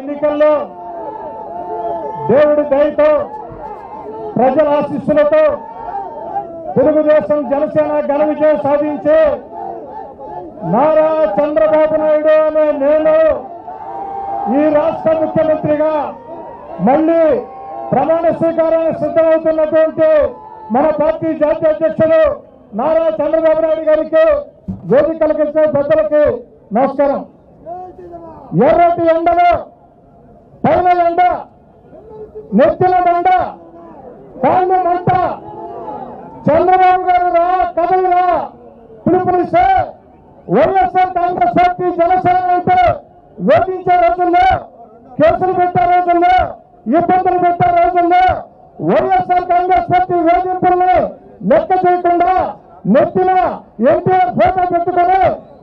ఎన్నికల్లో దేవుడి దయతో ప్రజల ఆశీస్సులతో తెలుగుదేశం జనసేన ఘన విజయం సాధించి నారా చంద్రబాబు నాయుడు అనే నేను ఈ రాష్ట్ర ముఖ్యమంత్రిగా మళ్ళీ ప్రమాణ స్వీకారానికి సిద్ధమవుతున్నటువంటి మన పార్టీ జాతీయ అధ్యక్షుడు నారా చంద్రబాబు నాయుడు గారికి వేదికలకు ఇచ్చిన పెద్దలకి నమస్కారం. ఎర్రటి ఎండలో పైన ఎండ నెత్తిన దండ కాళ్ళు మంట. చంద్రబాబు గారు రా కదలిరా పిలుపునిస్తే వైఎస్ఆర్ కాంగ్రెస్ పార్టీ జనసేన అయితే వేధించే రోజుల్లో కేసులు పెట్టే రోజుల్లో ఇబ్బందులు పెట్టే రోజుల్లో వైఎస్ఆర్ కాంగ్రెస్ పార్టీ వేధింపుల్ని లెక్క చేయకుండా నెత్తిన ఎన్టీఆర్ ఫోటో పెట్టుకుని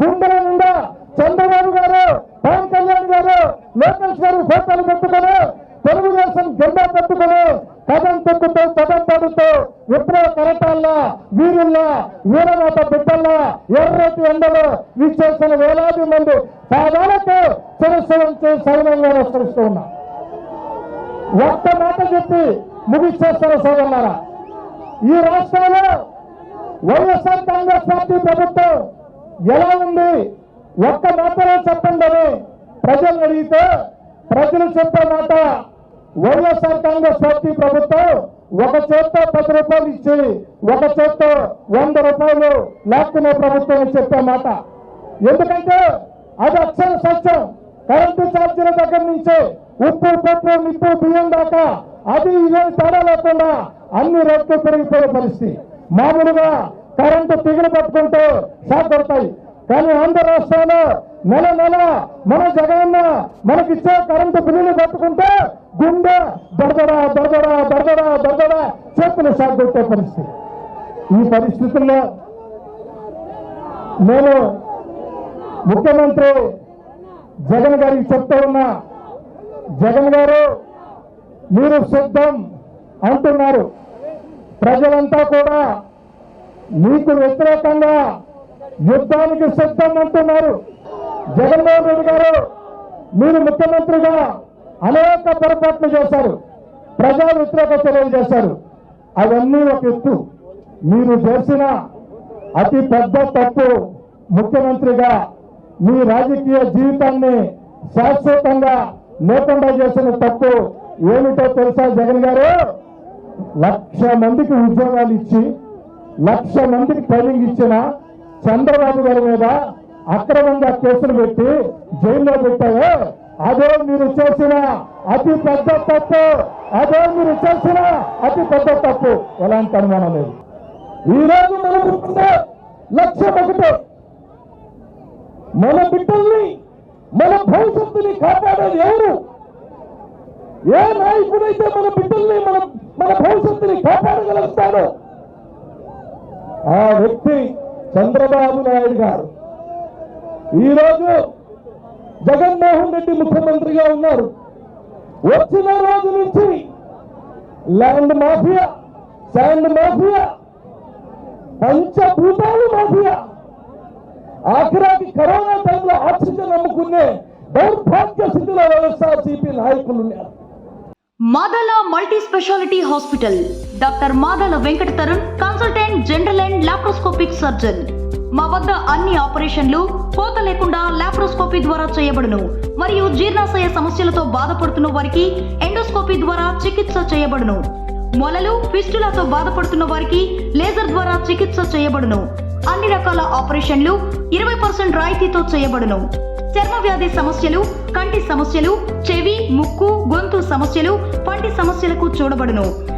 గుండెల నిండా చంద్రబాబు గారు పవన్ కళ్యాణ్ గారు లోకేష్ గారు ఫోటోలు పెట్టుకొని తెలుగుదేశం జెండా పెట్టుకుని పదం తొక్కుతూ పదం పడుతూ విప్లవ కరటాల్లా వీరుల్లా వీరమాత బిడ్డల్లా ఎర్రటి ఎండలు విచ్చేసిన వేలాది మంది పాదాలకు శిరస్సు సైన్యంగా విస్తరిస్తూ ఉన్నా. ఒక్క మాట చెప్పి ముగిచ్చేస్తున్న సోదరులారా? ఈ రాష్ట్రంలో వైఎస్ఆర్ కాంగ్రెస్ పార్టీ ప్రభుత్వం ఎలా ఉంది? ఒక్క మాటలో చెప్పండి. ప్రజలను అడిగితే ప్రజలు చెప్పే మాట వైఎస్ఆర్ కాంగ్రెస్ పార్టీ ప్రభుత్వం ఒక చేత్తో పది రూపాయలు ఇచ్చి ఒక చేత్తో వంద రూపాయలు లాక్కునే ప్రభుత్వం చెప్పే మాట. ఎందుకంటే అది అక్షర సత్యం. కరెంటు ఛార్జీల దగ్గర నుంచి ఉప్పు పప్పు నిప్పు బియ్యం దాకా అది ఇదే తేడా లేకుండా అన్ని రేట్లు పెరిగిపోయే పరిస్థితి. మామూలుగా కరెంటు తిగిలి పట్టుకుంటూ షాక్ కానీ ఆంధ్ర రాష్ట్రంలో నెల నెల మన జగనన్న మనకిచ్చే కరెంటు బిల్లులు కట్టుకుంటే గుండె దడదడా దడదడా దడదడా దడదడా చేతులు షాక్ పరిస్థితి. ఈ పరిస్థితుల్లో నేను ముఖ్యమంత్రి జగన్ గారికి చెప్తా ఉన్నా జగన్ గారు మీరు సిద్ధం అంటున్నారు. ప్రజలంతా కూడా మీకు వ్యతిరేకంగా యుద్ధానికి సిద్ధం అంటున్నారు. జగన్మోహన్ రెడ్డి గారు మీరు ముఖ్యమంత్రిగా అనేక పొరపాట్లు చేశారు. ప్రజా వ్యతిరేక చర్యలు చేశారు. అవన్నీ ఒక ఎత్తు. మీరు చేసిన అతి పెద్ద తప్పు ముఖ్యమంత్రిగా మీ రాజకీయ జీవితాన్ని శాశ్వతంగా లేకుండా చేసిన తప్పు ఏమిటో తెలుసా జగన్ గారు? లక్ష మందికి ఉద్యోగాలు ఇచ్చి లక్ష మందికి ట్రైనింగ్ ఇచ్చిన చంద్రబాబు గారి మీద అక్రమంగా కేసులు పెట్టి జైల్లో పెట్టాయో అదే మీరు చేసిన అతి పెద్ద తప్పు. అదే మీరు చేసిన అతి పెద్ద తప్పు. ఎలాంటి అనుమానం లేదు. ఈ రోజు మన లక్ష్యం ఒకటే. మన బిడ్డల్ని మన భవిష్యత్తుని కాపాడేది ఎవరు? ఏ నాయకుడైతే మన బిడ్డల్ని మన మన భవిష్యత్తుని కాపాడగలుగుతాడో ఆ వ్యక్తి చంద్రబాబు నాయుడు గారు. ఈరోజు జగన్మోహన్ రెడ్డి ముఖ్యమంత్రిగా ఉన్నారు. వచ్చిన రోజు నుంచి ల్యాండ్ మాఫియా శాండ్ మాఫియా పంచభూతాలు మాఫియా. ఆఖరాకి కరోనా టైంలో ఆక్సిజన్ అమ్ముకునే దౌర్భాగ్య స్థితిలో వైఎస్ఆర్సీపీ నాయకులు ఉన్నారు. Madala multi speciality hospital doctor Madala Venkata Tarun consultant general and laparoscopic surgeon మా వద్ద అన్ని ఆపరేషన్లు కోత లేకుండా లాప్రోస్కోపీ ద్వారా చేయబడును. మరియు జీర్ణాశయ సమస్యలతో బాధపడుతున్న వారికి ఎండోస్కోపీ ద్వారా చికిత్స చేయబడును. మొలలు పిస్టులతో బాధపడుతున్న వారికి లేజర్ ద్వారా చికిత్స చేయబడును. అన్ని రకాల ఆపరేషన్లు ఇరవై పర్సెంట్ రాయితీతో చేయబడును. చర్మ వ్యాధి సమస్యలు కంటి సమస్యలు చెవి ముక్కు గొంతు సమస్యలు పంటి సమస్యలకు చూడబడును.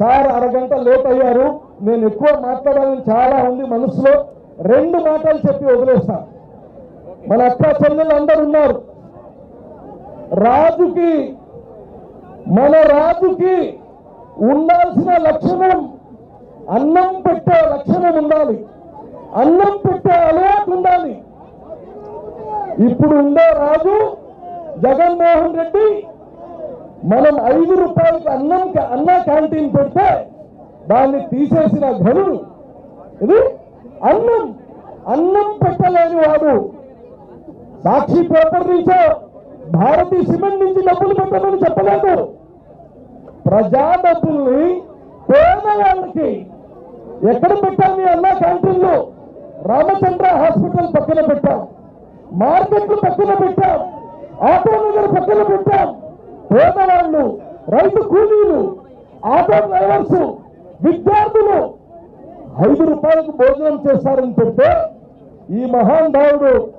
సార్ అరగంట లేట్ అయ్యారు. నేను ఎక్కువ మాట్లాడాలని చాలా ఉంది మనసులో. రెండు మాటలు చెప్పి వదిలేస్తా. మన అక్క చెల్లెలు అందరు ఉన్నారు. రాజుకి మన రాజుకి ఉండాల్సిన లక్షణం అన్నం పెట్టే లక్షణం ఉండాలి. అన్నం పెట్టే అలవాటు ఉండాలి. ఇప్పుడు ఉండే రాజు జగన్మోహన్ రెడ్డి మనం ఐదు రూపాయలకి అన్నం అన్న క్యాంటీన్ పెడితే దాన్ని తీసేసిన ఘనుడు ఇది అన్నం. అన్నం పెట్టలేని వాడు. సాక్షి పేపర్ నుంచో భారతీ సిమెంట్ నుంచి డబ్బులు పెట్టమని చెప్పలేదు. ప్రజా డబ్బుల్ని పేదవాళ్ళకి ఎక్కడ పెట్టాలి మీ అన్న క్యాంటీన్లు? రామచంద్ర హాస్పిటల్ పక్కన పెట్టాం. మార్కెట్లు పక్కన పెట్టాం. ఆటో నగర్ పక్కన పెట్టాం. పేదవాళ్ళు రైతు కూలీలు ఆటో డ్రైవర్స్ విద్యార్థులు ఐదు రూపాయలకు భోజనం చేస్తారని చెప్తే ఈ మహానుభావుడు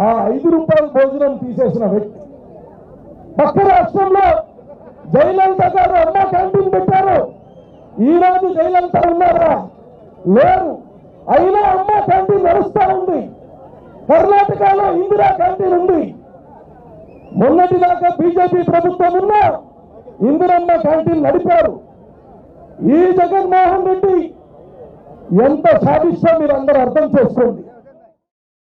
ఆ ఐదు రూపాయల భోజనం తీసేసిన వ్యక్తి. పక్క రాష్ట్రంలో జయలలిత గారు అమ్మ క్యాంటీన్ పెట్టారు. ఈరోజు జయలలిత ఉన్నారా? లేరు. అయినా అమ్మ క్యాంటీన్ నడుస్తా ఉంది. కర్ణాటకలో ఇందిరా క్యాంటీన్ ఉంది. మొన్నటిదాకా బీజేపీ ప్రభుత్వం ఉన్నా ఇందిరమ్మ క్యాంటీన్ నడిపారు. ఈ జగన్మోహన్ రెడ్డి ఎంత సాధిస్తా మీరు అందరూ అర్థం చేసుకోండి.